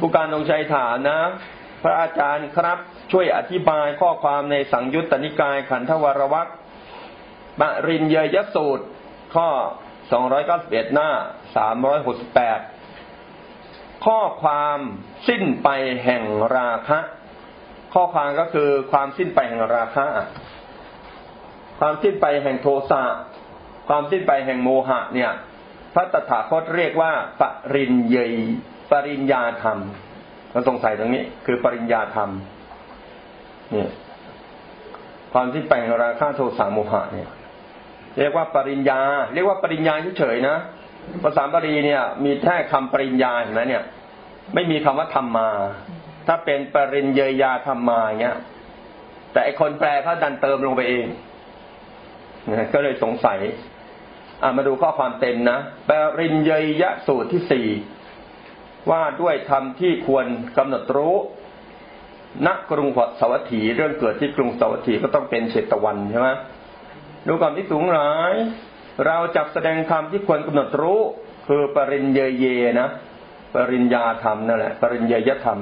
ผู้การตรงชัยถามนะ พระอาจารย์ครับ ช่วยอธิบายข้อความในสังยุตตนิกายขันธวรวักปรินเยยสูตร ข้อ 291 หน้า 368 ข้อความสิ้นไปแห่งราคะ ข้อความก็คือความสิ้นไปแห่งราคะ ความสิ้นไปแห่งโทสะความสิ้นไปแห่งโมหะเนี่ย พระตถาคตเรียกว่าปรินเยย ปริญญาธรรมเราสงสัยตรงนี้ คือปริญญาธรรมเนี่ยความสิ้นไปแห่งราคะโทสะโมหะเนี่ย เรียกว่าปริญญา เรียกว่าปริญญาเฉยๆนะภาษาบาลีเนี่ย มีแค่คำปริญญาเห็นไหมเนี่ย ไม่มีคำว่าธรรมมา ถ้าเป็นปริญเยยาธรรมมาเงี้ย แต่ไอคนแปลเขาดันเติมลงไปเองก็เลยสงสัยอ่ามาดูข้อความเต็มนะปริญเยยะสูตรที่สี่ ว่าด้วยธรรมที่ควรกำหนดรู้ณกรุงสวัสถีเรื่องเกิดที่กรุงสวัสถีก็ต้องเป็นเชตวันใช่ไหมดูก่อนที่สูงหลาย เราจับแสดงธรรมที่ควรกำหนดรู้ คือปริญเยเยนะปริญญาธรรมนั่นแหละ ปริญเยยธรรม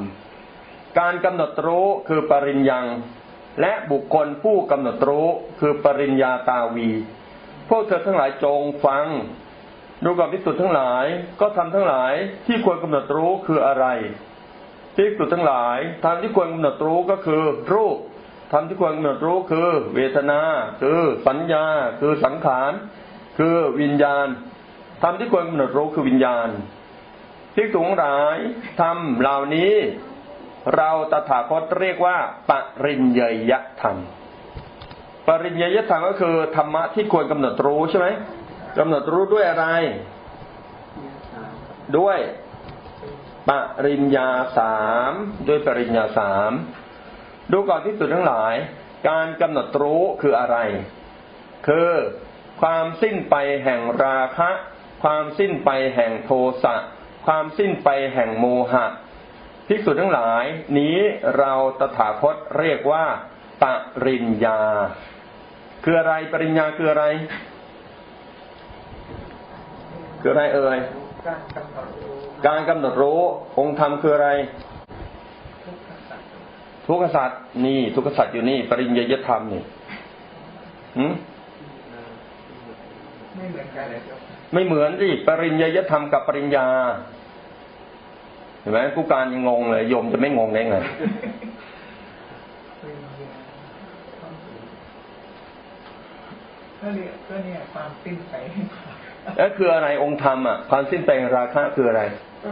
การกำหนดรู้คือปริญญัง และบุคคลผู้กำหนดรู้คือปริญญาตาวี พวกเธอทั้งหลายจงฟัง ดูก่อนพิสุทธ์ทั้งหลายก็ทำทั้งหลายที่ควรกำหนดรู้คืออะไรพิสุทธ์ทั้งหลายทำที่ควรกำหนดรู้ก็คือ รูปทำที่ควรกำหนดรู้คือ เวทนา คือสัญญา คือสังขาร คือวิญญาณทำที่ควรกำหนดรู้คือวิญญาณพิสุทธ์หลายทำเหล่านี้ เราตถาคตเรียกว่าปริญเยยธรรมปริญเยยธรรมก็คือธรรมะที่ควรกำหนดรู้ใช่ไหม กำหนดรู้ด้วยอะไร ด้วยปริญญาสามด้วยปริญญาสามดูก่อนที่สุดทั้งหลาย การกำหนดรู้คืออะไร คือความสิ้นไปแห่งราคะ ความสิ้นไปแห่งโทสะความสิ้นไปแห่งโมหะพิสุทั้งหลาย นี้เราตถาคตเรียกว่า ปริญญา คืออะไรปริญญาคืออะไร คืออะไรเอ่ยการกำหนดรู้องค์ธรรมคืออะไร ทุกขสัตว์นี่ ทุกขสัตว์อยู่นี่ ปริญญยธรรมนี่หืไม่เหมือนกันเลยไม่เหมือนสิปริญญยธรรมกับปริญญาเห็นไหมผู้การยังงงเลยโยมจะไม่งงได้ไงก็เนี่ยก็เนี่ยความสิ้นไป แล้วคืออะไรองค์ธรรมอะความสิ้นไปราคะคืออะไรก็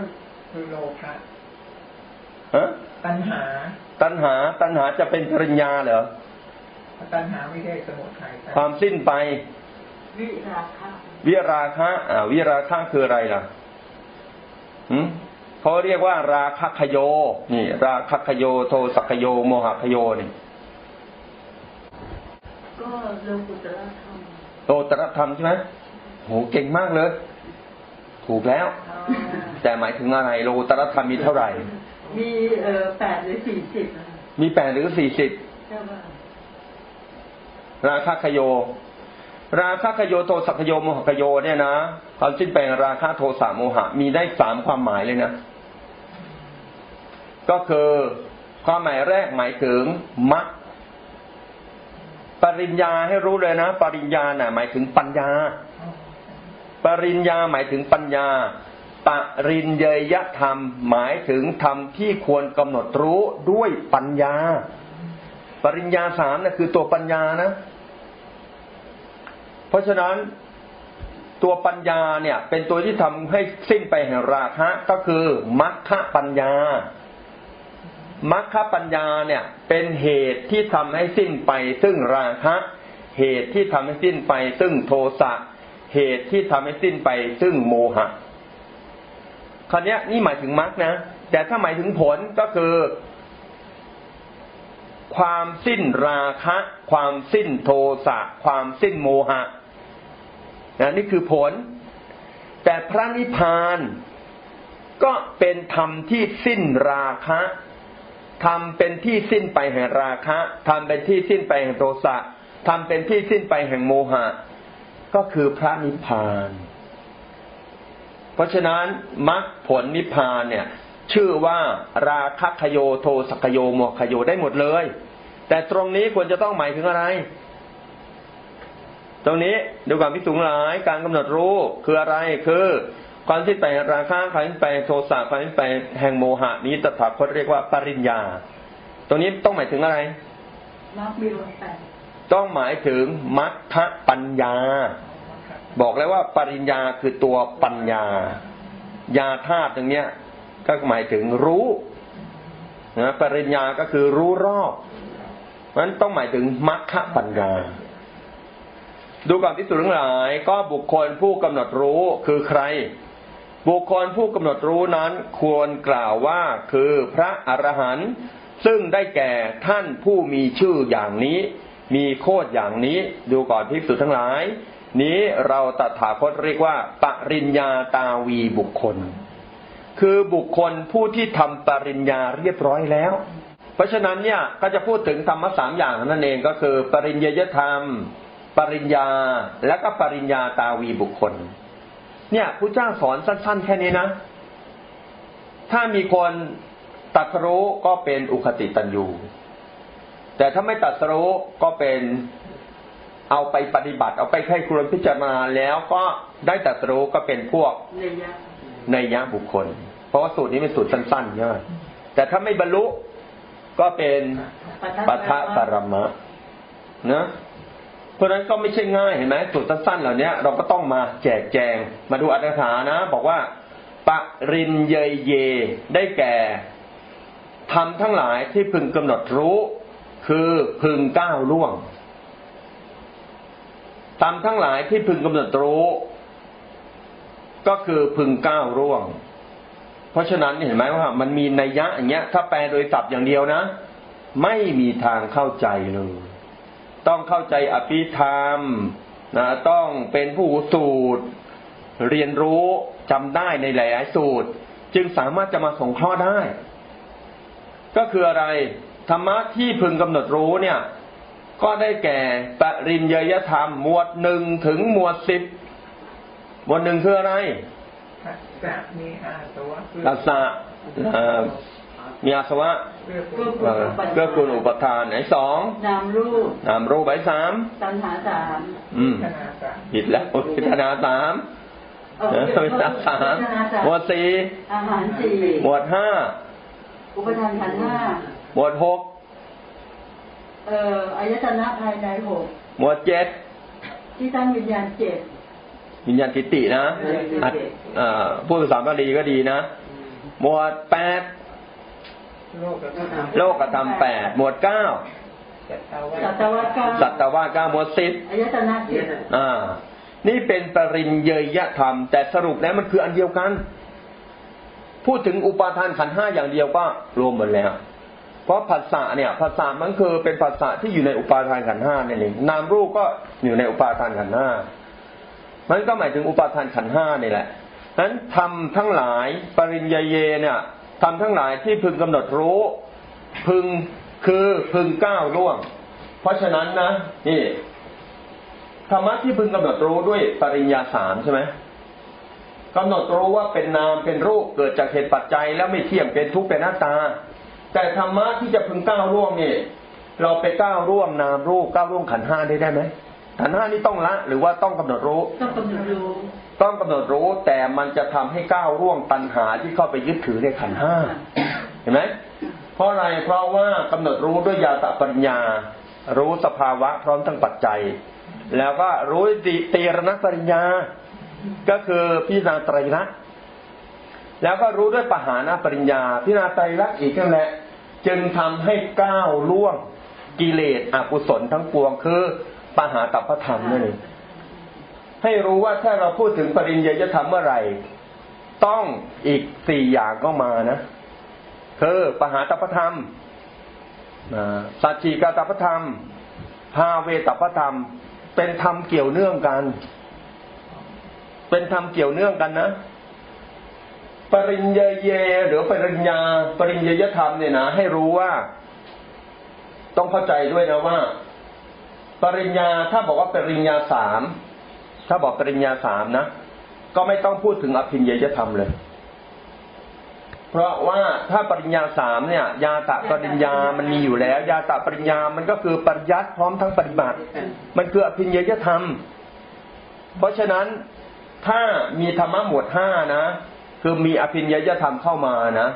คือโลภะฮะตัณหา ตัณหาตัณหาจะเป็นปริญญาเหรอตัณหาไม่ได้สมุทัยความสิ้นไป วิราคะวิราคะอ่าวิราคะคืออะไรล่ะหืมเขาเรียกว่าราคะขโย นี่ ราคะขโยโทสักโยโมหะขโยนี่ก็โลกุตระธรรมโลตระธรรมใช่ไหม โหเก่งมากเลย ถูกแล้ว แต่หมายถึงอะไรโลตรธรรมมีเท่าไหร่ มีเออแปดหรือสี่สิบมีแปดหรือสี่สิบราคาขโย ราคาขโยโทสักโยโมหขโยเนี่ยนะความสิ้นไปราคาโทสะโมหะ มีได้สามความหมายเลยนะ ก็คือความหมายแรกหมายถึงมัคปริญญาให้รู้เลยนะ ปริญญาน่ะ หมายถึงปัญญา ปริญญาหมายถึงปัญญา ปริญเยยธรรม หมายถึงธรรมที่ควรกำหนดรู้ด้วยปัญญา ปริญญาสามนะ่ะคือตัวปัญญานะ เพราะฉะนั้นตัวปัญญาเนี่ย เป็นตัวที่ทำให้สิ้นไปแห่งราคะก็คือมัคคะปัญญามัคคะปัญญาเนี่ยเป็นเหตุที่ทำให้สิ้นไปซึ่งราคะ เหตุที่ทำให้สิ้นไปซึ่งโทสะ เหตุที่ทำให้สิ้นไปซึ่งโมหะคราวนี้นี่หมายถึงมรรคนะ แต่ถ้าหมายถึงผลก็คือ ความสิ้นราคะ ความสิ้นโทสะ ความสิ้นโมหะนะนี่คือผล แต่พระนิพพานก็เป็นธรรมที่สิ้นราคะทำเป็นที่สิ้นไปแห่งราคะทำเป็นที่สิ้นไปแห่งโทสะทำเป็นที่สิ้นไปแห่งโมหะ ก็คือพระนิพพาน เพราะฉะนั้นมรรคผลนิพพานเนี่ย ชื่อว่าราคะคโยโทสกโยโมคโยได้หมดเลย แต่ตรงนี้ควรจะต้องหมายถึงอะไร ตรงนี้ดูความพิสูจน์หลายการกำหนดรู้คืออะไรคือความสิ้นไปแห่งราคะความสิ้นไปแห่งโทสะความสิ้นไปแห่งโมหะนี้ตถาคตเรียกว่าปริญญา ตรงนี้ต้องหมายถึงอะไรนับมีรถแปด ต้องหมายถึงมัคคะปัญญา บอกแล้วว่าปริญญาคือตัวปัญญา ยาธาตุตรงเนี้ย ก็หมายถึงรู้นะปริญญาก็คือรู้รอบนั้นต้องหมายถึงมัคคะปัญญา ดูก่อนที่สุดทั้งหลาย ก็บุคคลผู้กำหนดรู้คือใคร บุคคลผู้กำหนดรู้นั้นควรกล่าวว่าคือพระอรหันต์ซึ่งได้แก่ท่านผู้มีชื่ออย่างนี้ มีโคดอย่างนี้ดูก่อนที่สุทั้งหลาย นี้เราตถาคตเรียกว่าปริญญาตาวีบุคคล คือบุคคลผู้ที่ทำปริญญาเรียบร้อยแล้ว เพราะฉะนั้นเนี่ยก็จะพูดถึงธรรมะสามอย่างนั่นเองก็คือ ปริญญยธรรม ปริญญาและก็ปริญญาตาวีบุคคล เนี่ยพระเจ้าสอนสั้น ๆ แค่นี้นะ ถ้ามีคนตรัดรู้ก็เป็นอุคติตันยู แต่ถ้าไม่ตรัดรู้ก็เป็นเอาไปปฏิบัติ เอาไปให้ครวญพิจารณาแล้วก็ได้ตรัดรู้ก็เป็นพวกในยะในยะบุคคล เพราะว่าสูตรนี้เป็นสูตรสั้นๆใช่ไหมแต่ถ้าไม่บรรลุก็เป็นปัทะปรมะนะเพราะฉะนั้นก็ไม่ใช่ง่ายเห็นไหมสูตรสั้นๆเหล่านี้เราก็ต้องมาแจกแจง มาดูอัตถกถานะ บอกว่าปรินเยเยได้แก่ทำทั้งหลายที่พึงกำหนดรู้ คือพึงก้าวล่วงทำทั้งหลายที่พึงกำหนดรู้ ก็คือพึงก้าวร่วง เพราะฉะนั้นเห็นไหมว่า มันมีนัยยะอย่างเงี้ย ถ้าแปลโดยศัพท์อย่างเดียวนะ ไม่มีทางเข้าใจเลย ต้องเข้าใจอภิธรรมนะต้องเป็นผู้สูตร เรียนรู้จำได้ในหลาย ๆ สูตร จึงสามารถจะมาสงเคราะห์ได้ ก็คืออะไร ธรรมะที่พึงกำหนดรู้เนี่ย ก็ได้แก่ปริญญยธรรม หมวดหนึ่งถึงหมวดสิบหมวดหนึ่งคืออะไรทักษะมีอาสวะตัสสะเอ่อมีอาสวะเพื่อเอ่อเกื้อกูลอุปทานไหนสองนามรูปนามรูปใบสามตัณหาสามอืมขนาสามผิดแล้วพิจารณาสามเออเออพิจารณาสามหมวดสี่อาหารสี่หมวดห้าอุปทานขันธ์ห้า หมวดหกเอ่ออายตนะภายในหกหมวดเจ็ดที่ตั้งวิญญาณเจ็ดวิญญาณทิฏฐินะอัดเอ่อผู้ศึกษาบาลีก็ดีนะ หมวดแปดโลกธรรมโลกธรรมแปดหมวดเก้าสัตวะเก้าสัตวาเก้าหมวดสิบอายตนะเจ็ดอ่า นี่เป็นปริญเยยธรรม แต่สรุปแล้วมันคืออันเดียวกัน พูดถึงอุปาทานขันธ์ห้าอย่างเดียวก็รวมหมดแล้ว เพราะภาษาเนี่ยภาษามันคือเป็นภาษาที่อยู่ในอุปาทานขันห้านั่นเองนามรูปก็อยู่ในอุปาทานขันห้ามันก็หมายถึงอุปาทานขันห้านี่แหละนั้นทำทั้งหลายปริญญาเยเนี่ยทำทั้งหลายที่พึงกำหนดรู้ พึงคือพึงก้าวล่วง เพราะฉะนั้นนะนี่ธรรมะที่พึงกำหนดรู้ด้วยปริญญาสามใช่ไหมกำหนดรู้ว่าเป็นนามเป็นรูปเกิดจากเหตุปัจจัยแล้วไม่เที่ยงเป็นทุกข์เป็นหน้าตา แต่ธรรมะที่จะพึงก้าวล่วงนี่เราไปก้าวล่วงนามรูปก้าวล่วงขันธ์ห้าได้ได้ไหมขันธ์ห้านี่ต้องละหรือว่าต้องกำหนดรู้ ต้องกำหนดรู้ ต้องกำหนดรู้แต่มันจะทำให้ก้าวล่วงตัณหาที่เข้าไปยึดถือในขันธ์ห้าเห็นไหมเพราะอะไรเพราะว่ากำหนดรู้ด้วยญาตปัญญา รู้สภาวะพร้อมทั้งปัจจัย แล้วก็รู้ติตีรณปริญญา ก็คือพิจารณาไตรลักษณ์แล้วก็รู้ด้วยปหานะปริญญาพิจารณาไตรลักษณ์อีกนั่นแหละ จึงทำให้ก้าวล่วงกิเลสอกุศลทั้งปวงคือปหาตัพพธรรมนั่นเองให้รู้ว่าถ้าเราพูดถึงปริญญาจะทำเมื่อไหร่ ต้องอีกสี่อย่างก็มานะคือปหาตัพพธรรมอ่าสัจจีกาตัพพธรรมภาเวตัพพธรรม เป็นธรรมเกี่ยวเนื่องกัน เป็นธรรมเกี่ยวเนื่องกันนะ ปริญญาเย หรือปริญญา ปริญญาธรรมเนี่ยนะให้รู้ว่า ต้องเข้าใจด้วยนะว่า ปริญญาถ้าบอกว่าปริญญาสามถ้าบอกปริญญาสามนะก็ไม่ต้องพูดถึงอภิญญาธรรมเลยเพเพราะว่าถ้าปริญญาสามเนี่ย ยาตะปริญญามันมีอยู่แล้ว ยาตะปริญญามันก็คือปริยัติพร้อมทั้งปฏิบัติ มันคืออภิญญยธรรม เพราะฉะนั้นถ้ามีธรรมะหมวดห้านะ คือมีอภิญญยธรรมเข้ามานะ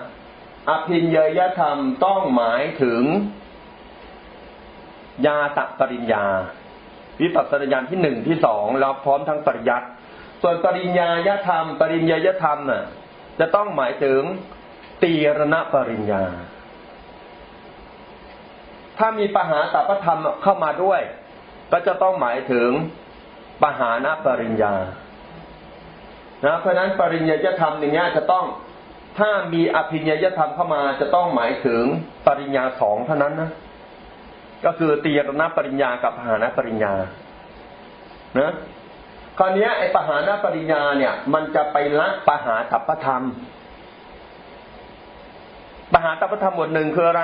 อภิญญยธรรมต้องหมายถึง ยาตะปริญญา วิปัสสนาญาณที่หนึ่งที่สองแล้วพร้อมทั้งปริยัติส่วนปริญญายธรรม ปริญญายธรรมน่ะ จะต้องหมายถึงตีรณปริญญา ถ้ามีปหาตปธรรมเข้ามาด้วย ก็จะต้องหมายถึงปหานปริญญา นะเพราะนั้นปริญญาธรรมอย่างเงี้ยจะต้องถ้ามีอภิญญาธรรมเข้ามาจะต้องหมายถึงปริญญาสองเท่านั้นนะก็คือตีรณปริญญากับปหานปริญญานะคราวนี้ไอ้ปหานปริญญาเนี่ย มันจะไปละปหาตัปธรรมปหาตัปธรรมหมวดหนึ่งคืออะไร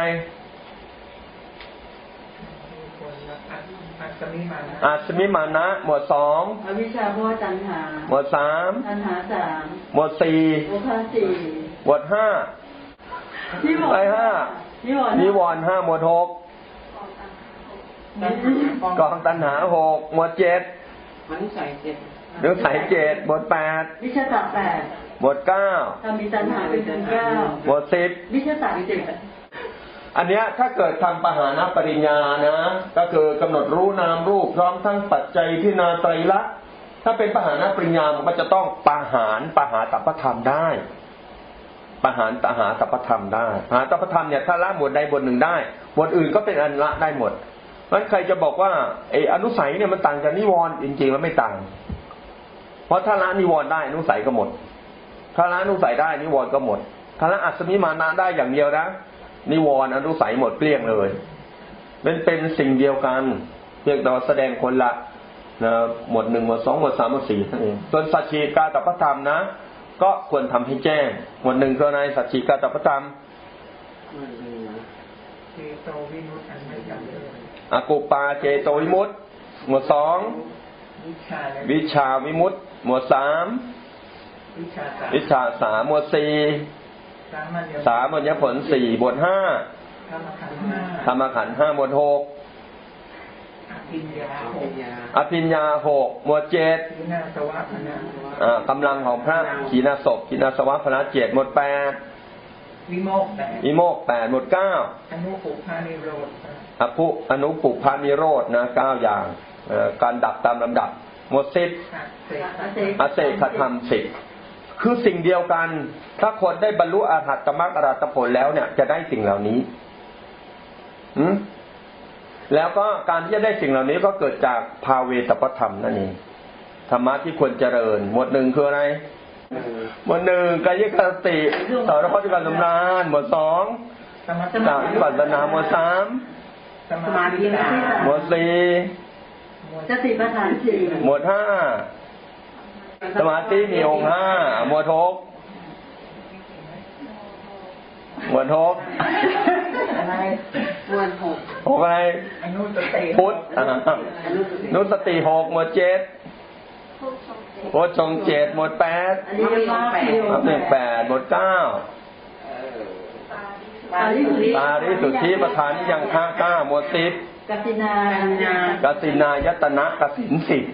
อา สมิมานะอาสมิมานะหมวดสองอวิชชาเพราะว่าตัณหา หมวดสามตัณหาสามหมวดสี่โอคาสี่หมวดห้านิวรอะไรณ์ห้านิวรณ์นิวรณ์ห้าหมวดหกตัณหากองตัณหาหกหมวดเจ็ดมนุษย์ใส่เจ็ดหรือสายเจ็ดหมวดแปดวิชาตะแปดหมวดเก้าถ้ามีตัณหาเป็นถึงเก้าหมวดสิบวิชาตะสิบ อันเนี้ยถ้าเกิดทำปหานะปริญญานะ ก็คือกำหนดรู้นามรูปพร้อมทั้งปัจจัยที่นาไตรลักษณ์ถ้าเป็นปหานะปริญญามันจะต้องปหารปหาตัปธรรมได้ปหารปหาตัปธรรมได้ปหาตัปธรรมเนี่ยถ้าละหมวดใดหมวดหนึ่งได้หมวดอื่นก็เป็นอันละได้หมดงั้นใครจะบอกว่าไอ้อนุสัยเนี่ยมันต่างจากนิวรณ์จริงๆแล้วไม่ต่าง เพราะถ้าละนิวรณ์ได้อนุสัยก็หมด ถ้าละอนุสัยได้นิวรณ์ก็หมดถ้าละอัศมิมานะได้อย่างเดียวนะ นิวรณ์อนุสัยหมดเกลี้ยงเลยเป็นเป็นสิ่งเดียวกันเพียงแต่ว่าแสดงคนละนะหมวดหนึ่งหมวดสองหมวดสามหมวดสี่นั่นเองส่วนสัจฉีกาตปธรรมนะ ก็ควรทำให้แจ้ง หมวดหนึ่งคือในสัจฉีกาตปธรรมเจโตวิมุตติอันไม่จำเลยอากุปาเจโตวิมุตติหมวดสองวิชาและวิชาวิมุตติหมวดสามวิชาสามวิชาสามหมวดสี่ สามัญญสามัญญผลสี่หมวดห้าธรรมขันธ์ห้าธรรมขันธ์ห้าหมวดหกอภิญญาหกอภิญญาหกหมวดเจ็ดวินาสวะพนะอ่ากำลังของพระขีณาศพขีณาสวะพระเจ็ดหมวดแปดวิโมกข์แปดอิโมกแปดหมวดเก้าอนุปุพานิโรธอภุอนุปุพานิโรธนะเก้าอย่างเอ่อการดับตามลำดับหมวดสิบอัเสกอเศขธรรมสิบ คือสิ่งเดียวกัน ถ้าคนได้บรรลุอรหัตมรรคอรหัตผลแล้วเนี่ย จะได้สิ่งเหล่านี้อืมแล้วก็การที่จะได้สิ่งเหล่านี้ก็เกิดจากภาเวตปธรรมนั่นเองธรรมะที่ควรเจริญ หมวดหนึ่งคืออะไร หมวดหนึ่งกายกสติสารพัดการสำนานหมวดสองสมาสามวิปัสสนาหมวดสามสมาธิสามหมวดสี่สติปัฏฐานสี่หมวดห้า สมาธิมีองค์ห้าหมวดหกหมวดหกอะไรมวลหกหกอะไรอนุสติพุทธอ่านุสติหกหมวดเจ็ดโพชฌงค์เจ็ดหมวดแปดอันนี้เรียกว่าคิวนับหนึ่งแปดหมวดเก้าปาริสุทธิตาริสุทธิประธานที่ยังค้าเก้าหมวดสิบกัตินากสินายตนะกสินสิบ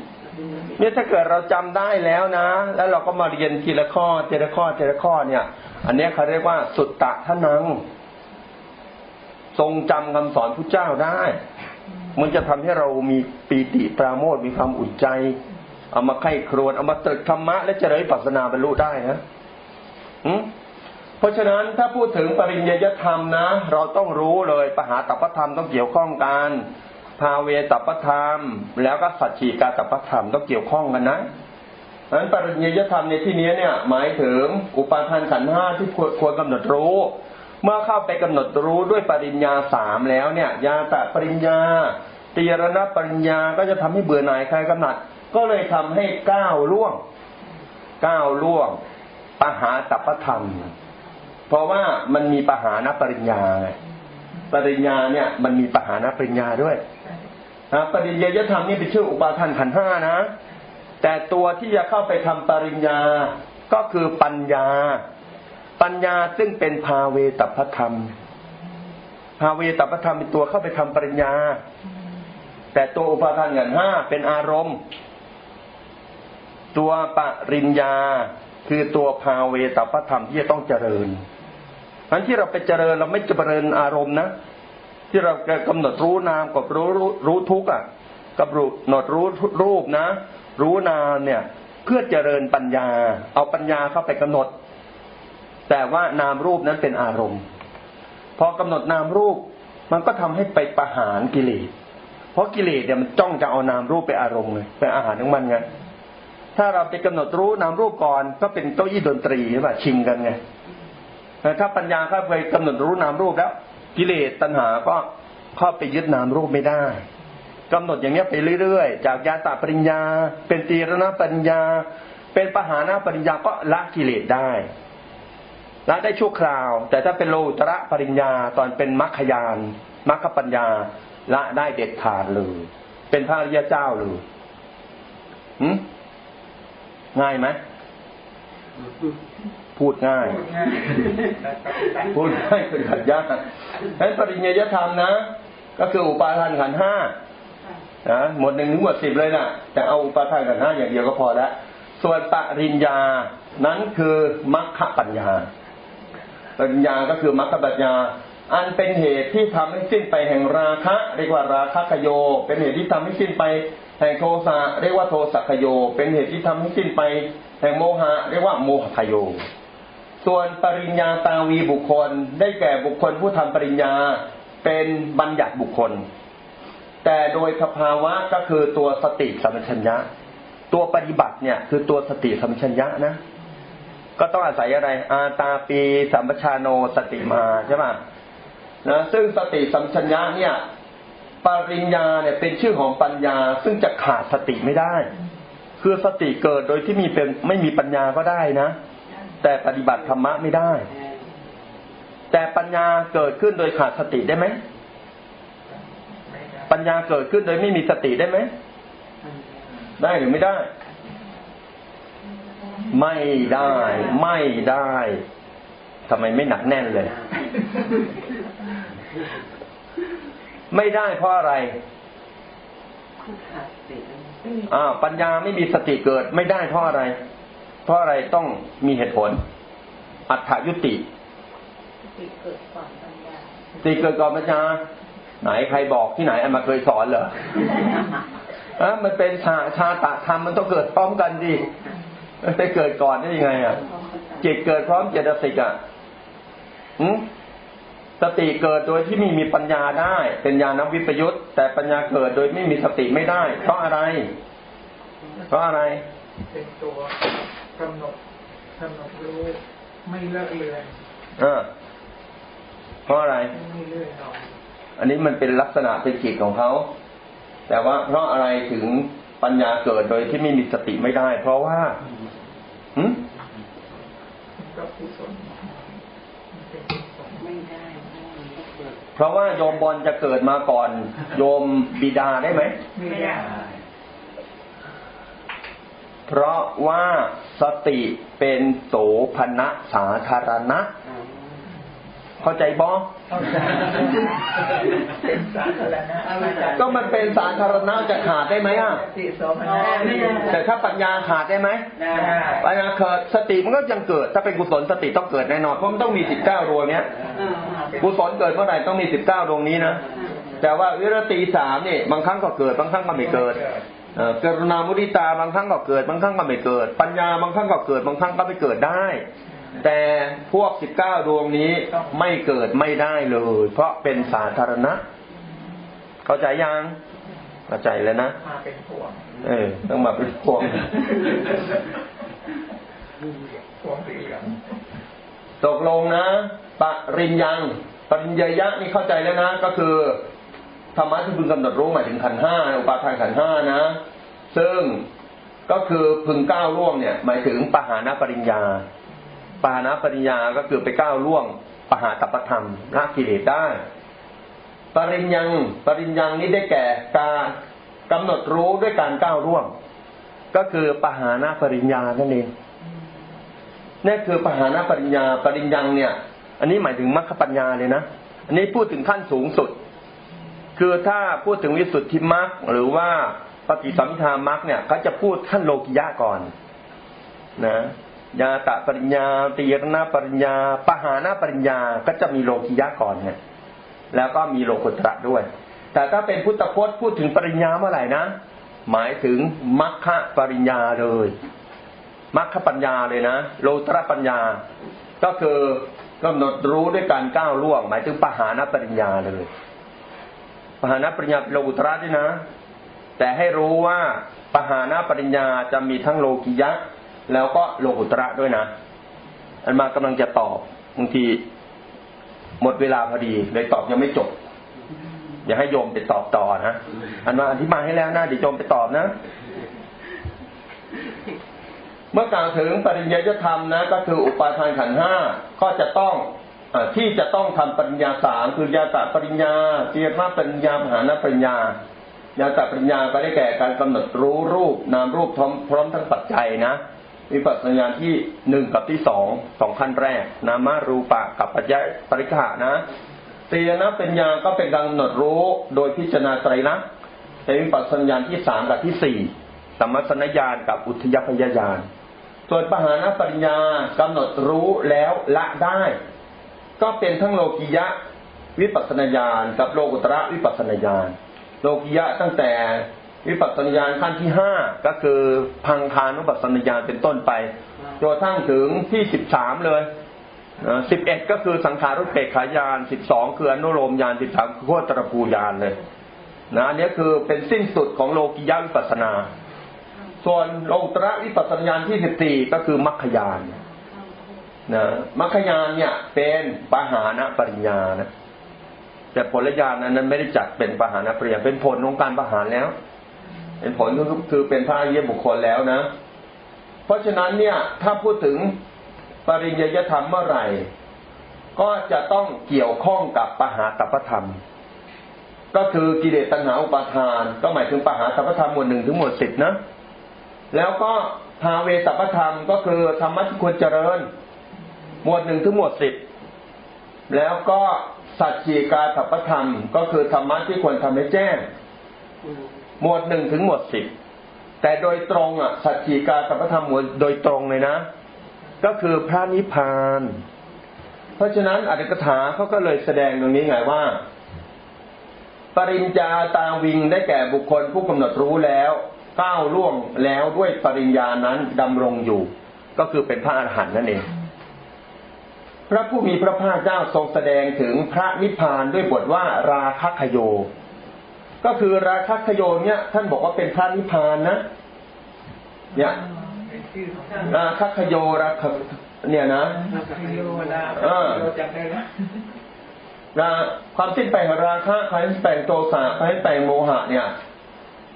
เนี่ยถ้าเกิดเราจำได้แล้วนะ แล้วเราก็มาเรียนทีละข้อทีละข้อทีละข้อเนี่ย อันนี้เขาเรียกว่าสุตตะทนัง ทรงจำคำสอนพระเจ้าได้ มันจะทำให้เรามีปีติปราโมทมีความอุ่นใจ เอามาไข้ครวญเอามาตรึกธรรมะ และเจริญปัสนาบรรลุได้นะอืเพราะฉะนั้นถ้าพูดถึงปริญญาธรรมนะ เราต้องรู้เลยปหาตัปธรรมต้องเกี่ยวข้องกัน ภาเวตัปธรรม แล้วก็สัจฉีกาตัปธรรมต้องเกี่ยวข้องกันนะนั้นปริญญาธรรมในที่นี้เนี่ย หมายถึงอุปาทานขันธ์ห้าที่ควรควรกำหนดรู้ เมื่อเข้าไปกำหนดรู้ด้วยปริญญาสามแล้วเนี่ยยาตะปริญญาตีรณปริญญาก็จะทำให้เบื่อหน่ายคลายกำหนัด ก็เลยทำให้ก้าวล่วงก้าวล่วงปหาตัปธรรม เพราะว่ามันมีปหานปริญญาไงปริญญาเนี่ย มันมีปหานปริญญาด้วย ปริญญาธรรมนี่เป็นชื่ออุปาทานขันห้านะ แต่ตัวที่จะเข้าไปทำปริญญาก็คือปัญญา ปัญญาซึ่งเป็นภาเวตพธรรม ภาเวตพธรรมเป็นตัวเข้าไปทำปริญญา แต่ตัวอุปาทานขันห้าเป็นอารมณ์ ตัวปริญญาคือตัวภาเวตพธรรมที่จะต้องเจริญอันที่เราไปเจริญเราไม่เจริญอารมณ์นะ ที่เรากำหนดรู้นามกับรู้รู้ทุกข์อะกับรู้หนดรู้รูปนะ รู้นามเนี่ยเพื่อเจริญปัญญา เอาปัญญาเข้าไปกำหนด แต่ว่านามรูปนั้นเป็นอารมณ์ พอกำหนดนามรูป มันก็ทำให้ไปประหารกิเลสเพราะกิเลสเนี่ยมันจ้องจะเอานามรูปไปอารมณ์เลยเป็นอาหารของมันไงถ้าเราไปกำหนดรู้นามรูปก่อนก็เป็นเก้าอี้ดนตรีใช่ป่ะชิงกันไงแต่ถ้าปัญญาเข้าไปกำหนดรู้นามรูปแล้ว กิเลสตัณหาก็เข้าไปยึดนามรูปไม่ได้กำหนดอย่างนี้ไปเรื่อยๆ จากยาตาปริญญา เป็นตีรณปริญญา เป็นปหานาปริญญาก็ละกิเลสได้ละได้ชั่วคราว แต่ถ้าเป็นโลกุตระปริญญาตอนเป็นมรรคยานมรรคปัญญาละได้เด็ดขาดเลยเป็นพระอริยเจ้าเลยง่ายไหม พูดง่ายพูดง่ายแต่ปฏิบัติพูดง่ายเป็นขัดยากฉะนั้นปริญญาธรรมนะ ก็คืออุปาทานขันธ์ห้านะหมดหนึ่งถึงหมดสิบเลยนะแต่เอาอุปาทานขันธ์ห้าอย่างเดียวก็พอแล้วส่วนปริญญานั้นคือมัคคปัญญาปริญญาก็คือมัคคปัญญา อันเป็นเหตุที่ทำให้สิ้นไปแห่งราคะเรียกว่าราคะคโย เป็นเหตุที่ทำให้สิ้นไปแห่งโทสะเรียกว่าโทสัคโย เป็นเหตุที่ทำให้สิ้นไปแห่งโมหะเรียกว่าโมหคโย ส่วนปริญญาตาวีบุคคล ได้แก่บุคคลผู้ทำปริญญาเป็นบัญญัติบุคคล แต่โดยสภาวะก็คือตัวสติสัมปชัญญะ ตัวปฏิบัติเนี่ยคือตัวสติสัมปชัญญะนะ ก็ต้องอาศัยอะไร อาตาปีสัมปชาโนสติมาใช่ไหมนะซึ่งสติสัมปชัญญะเนี่ยปริญญาเนี่ยเป็นชื่อของปัญญา ซึ่งจะขาดสติไม่ได้ คือสติเกิดโดยที่มีเป็นไม่มีปัญญาก็ได้นะ แต่ปฏิบัติธรรมะไม่ได้ แต่ปัญญาเกิดขึ้นโดยขาดสติได้ไหมไม่ได้ปัญญาเกิดขึ้นโดยไม่มีสติได้ไหม ได้หรือไม่ได้ ไม่ได้ ไม่ได้ทำไมไม่หนักแน่นเลย ไม่ได้เพราะอะไรอ่าปัญญาไม่มีสติเกิด ไม่ได้เพราะอะไรเพ ราะอะไรต้องมีเหตุผล อัฏฐยุติติเกิดก่อนปัญญาสติเกิดก่อนปัญญาไหนใครบอกที่ไหนอันมาเคยสอนเหรออะมันเป็นชาชาตะธรรมมันต้องเกิดพร้อมกันดิไม่ได้เกิดก่อนได้ยังไง อะ จิตเกิดพร้อมเจตสิกอะหืมสติเกิดโดยที่ไม่มีปัญญาได้ เป็นญาณวิปยุตแต่ปัญญาเกิดโดยไม่มีสติไม่ได้ เพราะอะไร เพราะอะไร เป็นตัว กำหนดกำหนดรู้ไม่เลอะเลือนเออ เพราะอะไร ไม่เลื่อนลอยอันนี้มันเป็นลักษณะเป็นจิตของเขาแต่ว่าเพราะอะไรถึงปัญญาเกิดโดยที่ไม่มีสติไม่ได้ เพราะว่าหืมมันก็กุศลมันเป็นกุศลไม่ได้ไม่ได้เกิดเพราะว่าโยมบอลจะเกิดมาก่อน โยมบิดาได้ไหมไม่ได้ เพราะว่าสติเป็นโสภณะสาธารณะ เข้าใจบอเข้าใจเป็นสาธารณะก็มันเป็นสาธารณะจะขาดได้ไหมอะสิโสมนัสไม่ได้แต่ถ้าปัญญาขาดได้ไหมได้ปัญญาเกิดสติมันก็ยังเกิด ถ้าเป็นกุศลสติต้องเกิดแน่นอนเพราะมันต้องมีสิบเก้าดวงเนี้ยอ่ากุศลเกิดเมื่อไหร่ต้องมีสิบเก้าดวงนี้นะแต่ว่าวิรติสามนี่บางครั้งก็เกิดบางครั้งก็ไม่เกิดเอ่อ กรุณามุทิตาบางครั้งก็เกิด บางครั้งก็ไม่เกิด ปัญญาบางครั้งก็เกิด บางครั้งก็ไม่เกิดได้ แต่พวกสิบเก้าดวงนี้ไม่เกิดไม่ได้เลย เพราะเป็นสาธารณะ เข้าใจยังเข้าใจแล้วนะมาเป็นพวงเออต้องมาเป็นพวงพวงสีเหลืองตกลงนะปริญญังปริญญายะนี่เข้าใจแล้วนะ ก็คือธ รรมะที่พึงกำหนดรู้หมายถึงขันห้าอุปาทานขันห้านะ ซึ่งก็คือพึงก้าวล่วงเนี่ย หมายถึงปหานปริญญาปหานปริญญาก็คือไปก้าวล่วงปหาตัปธรรมละกิเลสได้ ปริญญังปริญญังนี้ได้แก่การกำหนดรู้ด้วยการก้าวล่วง ก็คือปหานาปริญญานั่นเองนี่คือปหานปริญญา ปริญญังเนี่ย อันนี้หมายถึงมรรคปัญญาเลยนะ อันนี้พูดถึงขั้นสูงสุด คือถ้าพูดถึงวิสุทธิมรรคหรือว่าปฏิสัมพิธามรรคเนี่ยก็จะพูดขั้นโลกิยะก่อนนะยาตะปริญญาตีรณปริญญาปหานาปริญญาก็จะมีโลกิยะก่อนเนี่ยแล้วก็มีโลกุตระด้วย แต่ถ้าเป็นพุทธพจน์พูดถึงปริญญาเมื่อไหร่นะ หมายถึงมัคคะปริญญาเลยมัคคปัญญาเลยนะ โลตระปัญญา ก็คือกำหนดรู้ด้วยการก้าวล่วง หมายถึงปหานปริญญาเลย ปหานปริญญาเป็นโลกุตระด้วยนะ แต่ให้รู้ว่าปหานปริญญาจะมีทั้งโลกิยะ แล้วก็โลกุตระด้วยนะอันมากำลังจะตอบบางทีหมดเวลาพอดีเลยตอบยังไม่จบ อย่าให้โยมไปตอบต่อนะอันมาอธิบายให้แล้วนะเดี๋ยวโยมไปตอบนะ เมื่อกล่าวถึงปริญญาธรรมนะ ก็คืออุปาทานขันห้าก็จะต้อง ที่จะต้องทำปริญญาสามคือยาตะปริญญาเจียรปริญญามหานปริญญายาตะปริญญาก็ได้แก่การกำหนดรู้รูปนามรูปพร้อมพร้อมทั้งปัจจัยนะวิปัสสนาญาที่หนึ่งกับที่สองสองขั้นแรก นามารูปะกับปัจจัยปริฆะนะเตียนะปัญญาก็เป็นการกำหนดรู้โดยพิจารณาไตรลักษณ์เป็นวิปัสสนาญาที่สามกับที่สี่สัมมัสนญาณกับอุทยพยญาณส่วนปหานปริญญากำหนดรู้แล้วละได้ ก็เป็นทั้งโลกิยะวิปัสสนาญาณกับโลกุตระวิปัสสนาญาณโลกิยะตั้งแต่วิปัสสนาญาณขั้นที่ห้าก็คือพังคานุปัสสนาญาณเป็นต้นไปจนกระทั่งถึงที่สิบสามเลยสิบเอ็ดก็คือสังขารุปเปกขายานสิบสองคืออนุโลมญาณสิบสามคือโคตรภูญาณเลยนะอันนี้คือเป็นสิ้นสุดของโลกิยะวิปัสสนา ส่วนโลกุตระวิปัสสนาญาณที่สิบสี่ก็คือมัคคยาน นะมัคคยานเนี่ยเป็นปหานะปริญญานะแต่ผลญาณนั้นไม่ได้จัดเป็นปหานะปริญญาเป็นผลของการประหารแล้ว เป็นผลก็คือเป็นพระอริยบุคคลแล้วนะ เพราะฉะนั้นเนี่ยถ้าพูดถึงปริญญาธรรมเมื่อไหร่ ก็จะต้องเกี่ยวข้องกับปหาตัพธรรม ก็คือกิเลสตัณหาอุปาทาน ก็หมายถึงปหาตัพธรรมหมวดหนึ่งถึงหมวดสิบนะ แล้วก็ภาเวตัพธรรมก็คือธรรมะที่ควรเจริญ หมวดหนึ่งถึงหมวดสิบแล้วก็สัจจีกาสัพธรรม ก็คือธรรมะที่ควรทำให้แจ้ง หมวดหนึ่งถึงหมวดสิบแต่โดยตรงอะสัจจีกาสัพธรรมหมวดโดยตรงเลยนะ ก็คือพระนิพพาน เพราะฉะนั้นอัตถกถาเขาก็เลยแสดงตรงนี้ไงว่า ปริญญาตาวิงได้แก่บุคคลผู้กำหนดรู้แล้วก้าวล่วงแล้วด้วยปริญญานั้นดำรงอยู่ ก็คือเป็นพระอรหันต์นั่นเอง พระผู้มีพระภาคเจ้าทรงแสดงถึงพระนิพพานด้วยบทว่าราคะคโย ก็คือราคะคโยเนี่ยท่านบอกว่าเป็นพระนิพพานนะ เนี่ยเป็นชื่อของท่านราคะคโยราคะเนี่ยนะโยลาเออโยจำได้แล้วราความสิ้นไปของราคะความสิ้นไปของโทสะความสิ้นไปของโมหะ เนี่ย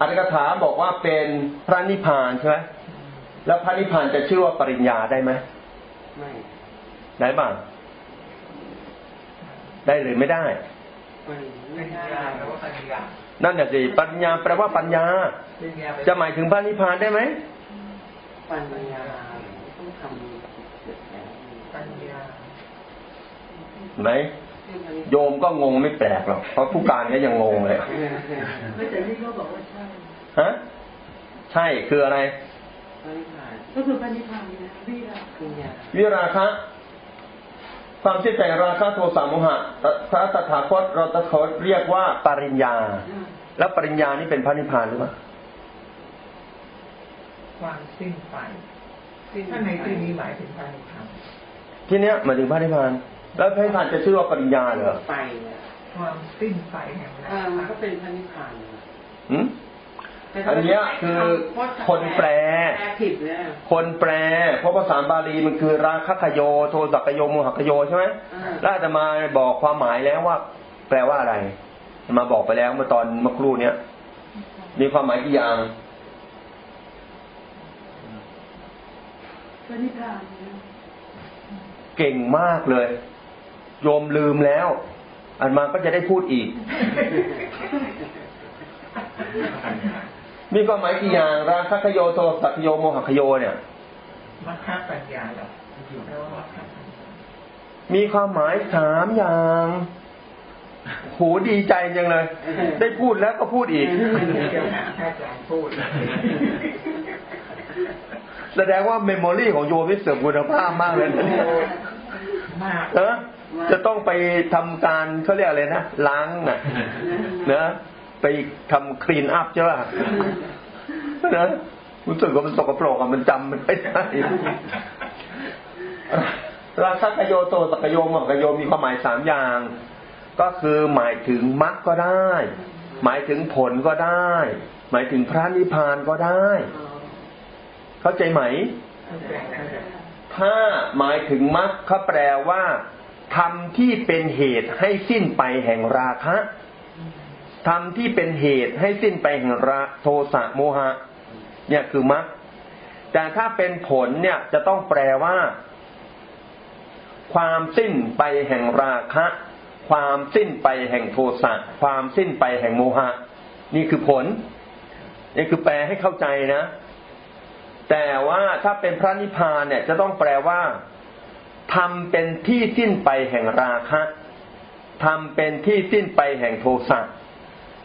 อัตถกถาบอกว่าเป็นพระนิพพานใช่ไหมแล้วพระนิพพานจะชื่อว่าปริญญาได้ไหมไม่ ได้บ้างได้หรือไม่ได้ไม่ปัไม่ญได้ญาแปลว่าปัญญานั่นแหละสิปัญญาแปลว่าปัญญาปัญญาเป็นจะหมายถึงพระนิพพานได้ไหมปัญญาต้องทำเสร็จแล้วปัญญาไหมโยมก็งงไม่แปลกหรอกเพราะผู้การก็ยังงงเลยไม่แต่นี่ก็บอกว่าใช่ฮะใช่คืออะไรไม่ผ่านก็คือพระนิพพานนะวิราปัญญาวิราคะ ความสิ้นไปของราคะโทสะโมหะพระตถาคตเราตถาคตเรียกว่าปริญญาอ่าแล้วปริญญานี่เป็นพระนิพพานหรือเปล่าความสิ้นไปถ้าในที่นี้หมายถึงการทำที่เนี้ยหมายถึงพระนิพพาน แล้วพระนิพพานจะชื่อว่าปริญญาเหรอไปเนี่ยความสิ้นไปแห่งเออมันก็เป็นพระนิพพานนะหืม อันเนี้ยคือคนแปลแปลผิดเนี่ยคนแปล เพราะภาษาบาลีมันคือราคะคโย โทสักโยโมหคโยใช่ไหมอ่าแล้วอาตมาบอกความหมายแล้วว่า แปลว่าอะไรอาตมาบอกไปแล้วเมื่อตอนเมื่อครู่เนี้ยมีความหมายกี่อย่างพระนิพพานนะเก่งมากเลย โยมลืมแล้ว อันมาก็จะได้พูดอีก มีความหมายกี่อย่างราคะคโยโทสักโยโมหคโยเนี่ยมัคคะปัญญาเหรอมีความหมายสามอย่างโหดีใจจังเลย ได้พูดแล้วก็พูดอีกเกี่ยวกับอาจารย์พูดแสดงว่าเมมโมรีของโยมนี่เสื่อมคุณภาพมากเลยนะเนี่ยมากเออจะต้องไปทำการเขาเรียกอะไรนะล้างน่ะนะ ไปทำคลีนอัพใช่ป่ะนะรู้สึกว่ามันสกปรกอะมันจำมันไม่ได้ราคะกโยโตสักโยมกโยมีความหมายสามอย่าง ก็คือหมายถึงมรรคก็ได้ หมายถึงผลก็ได้ หมายถึงพระนิพพานก็ได้ เข้าใจไหม ถ้าหมายถึงมรรคเขาแปลว่าทำที่เป็นเหตุให้สิ้นไปแห่งราคะ ทำที่เป็นเหตุให้สิ้นไปแห่งราโทสะโมหะ เนี่ยคือมรรคแต่ถ้าเป็นผลเนี่ยจะต้องแปลว่า ความสิ้นไปแห่งราคะ ความสิ้นไปแห่งโทสะความสิ้นไปแห่งโมหะ นี่คือผลนี่คือแปลให้เข้าใจนะ แต่ว่าถ้าเป็นพระนิพพานเนี่ย จะต้องแปลว่าทำเป็นที่สิ้นไปแห่งราคะทำเป็นที่สิ้นไปแห่งโทสะ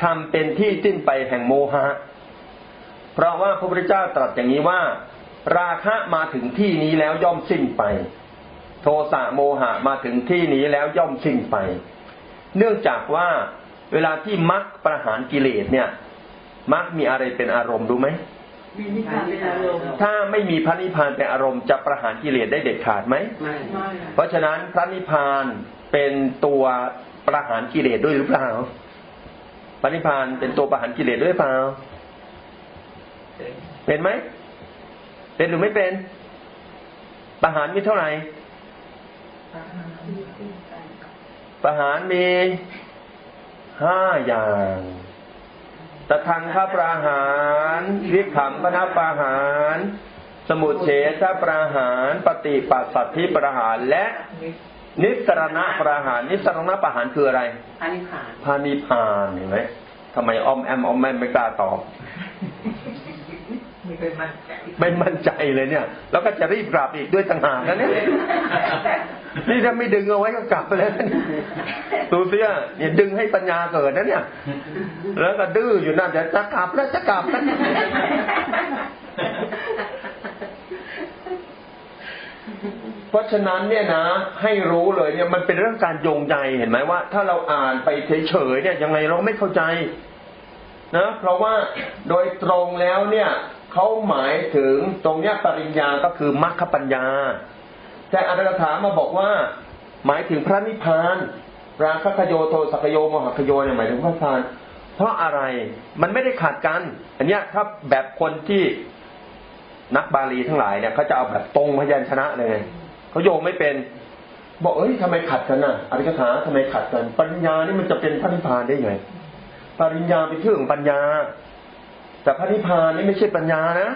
ทำเป็นที่สิ้นไปแห่งโมหะ เพราะว่าพระพุทธเจ้าตรัสอย่างนี้ว่า ราคะมาถึงที่นี้แล้วย่อมสิ้นไป โทสะโมหะมาถึงที่นี้แล้วย่อมสิ้นไป เนื่องจากว่าเวลาที่มรรคประหารกิเลสเนี่ยมรรคมีอะไรเป็นอารมณ์รู้ไหมมีนิพพานเป็นอารมณ์ถ้าไม่มีพระนิพพานเป็นอารมณ์จะประหารกิเลสได้เด็ดขาดไหมไม่ไม่เพราะฉะนั้นพระนิพพานเป็นตัวประหารกิเลสด้วยหรือเปล่า พระนิพานเป็นตัวประหารกิเลสด้วยเปล่า เป็นไหม เป็นหรือไม่เป็น ประหารมีเท่าไหร่ ประหารมีห้าอย่างตะทังข้าประหารวิขำพนะประหาร สมุทเฉทประหาร ปฏิปัสสัทธิประหารและ นิสรณะประหารนิสรณะประหารคืออะไรอันนี้ผ่านพานิพพานเห็นไหมทำไมออมแอมออมแอมไม่กล้าตอบไม่เคยมั่นใจไม่มั่นใจเลยเนี่ย แล้วก็จะรีบกลับอีกด้วยต่างหากนะเนี่ยนี่ถ้าไม่ดึงเอาไว้ก็กลับไปแล้วนะเนี่ยดูสิอะเนี่ยดึงให้ปัญญาเกิดนะเนี่ย แล้วก็ดื้ออยู่นั่นจะจะกลับแล้วจะกลับแล้ว เพราะฉะนั้นเนี่ยนะให้รู้เลยเนี่ยมันเป็นเรื่องการโยงใยเห็นไหมว่า ถ้าเราอ่านไปเฉยๆเนี่ยยังไงเราไม่เข้าใจนะเพราะว่าโดยตรงแล้วเนี่ยเขาหมายถึงตรงเนี้ยปริญญาก็คือมรรคปัญญา แต่อัตถกถามาบอกว่า หมายถึงพระนิพพานราคะคโยโทสักโยโมหคโยเนี่ยหมายถึงพระนิพพาน เพราะอะไรมันไม่ได้ขาดกัน อันเนี้ยถ้าแบบคนที่นักบาลีทั้งหลายเนี่ยเขาจะเอาแบบตรงพยัญชนะเลย เขาโยงไม่เป็น บอกเอ้ยทำไมขัดกันน่ะอริกถาทำไมขัดกัน ปัญญานี่มันจะเป็นพระนิพพานได้ไงปริญญาเป็นชื่อของปัญญา แต่พระนิพพานนี่ไม่ใช่ปัญญานะ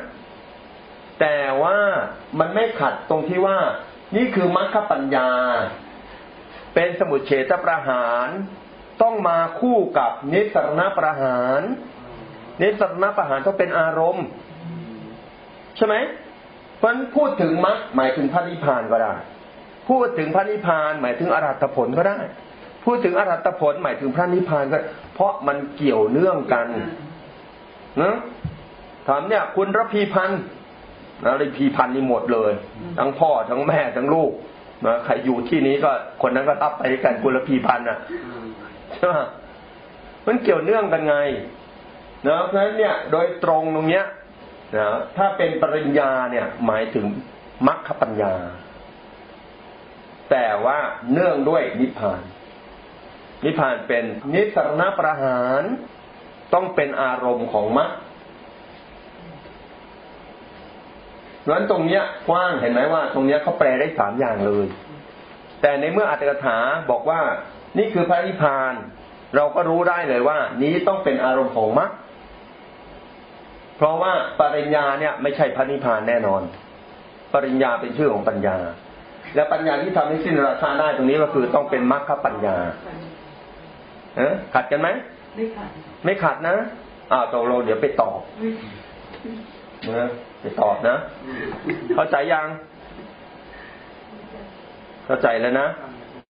แต่ว่ามันไม่ขัดตรงที่ว่า นี่คือมรรคปัญญา เป็นสมุทเฉทประหาร ต้องมาคู่กับนิสรณประหารนิสรณประหารต้องเป็นอารมณ์ ใช่ไหม เพราะนั้นพูดถึงมรรคหมายถึงพระนิพพานก็ได้ พูดถึงพระนิพพานหมายถึงอรหัตผลก็ได้ พูดถึงอรหัตผลหมายถึงพระนิพพานก็เพราะมันเกี่ยวเนื่องกันนะถามเนี่ย คุณรพีพันธ์นะรพีพันธ์นี่หมดเลย ทั้งพ่อทั้งแม่ทั้งลูกนะใครอยู่ที่นี้ก็คนนั้นก็รับไปกันคุณรพีพันธ์อะใช่ไหมมันเกี่ยวเนื่องกันไงนะเพราะฉะนั้นเนี่ย โดยตรงตรงเนี้ย นะถ้าเป็นปริญญาเนี่ย หมายถึงมรรคปัญญา แต่ว่าเนื่องด้วยนิพพาน นิพพานเป็นนิสรณประหาร ต้องเป็นอารมณ์ของมรรคนั้นตรงเนี้ยกว้างเห็นไหมว่า ตรงเนี้ยเขาแปลได้สามอย่างเลย แต่ในเมื่ออัตถกถาบอกว่า นี่คือพระนิพพาน เราก็รู้ได้เลยว่า นี้ต้องเป็นอารมณ์ของมรรค เพราะว่าปริญญาเนี่ยไม่ใช่พระนิพพานแน่นอน ปริญญาเป็นชื่อของปัญญา และปัญญาที่ทำให้สิ้นราคาได้ตรงนี้ก็คือต้องเป็นมรรคปัญญาเออขัดกันไหมไม่ขาดไม่ขัดนะอ้าวตกลงเดี๋ยวไปตอบไม่นะไปตอบนะ เข้าใจยัง เข้าใจแล้วนะครับ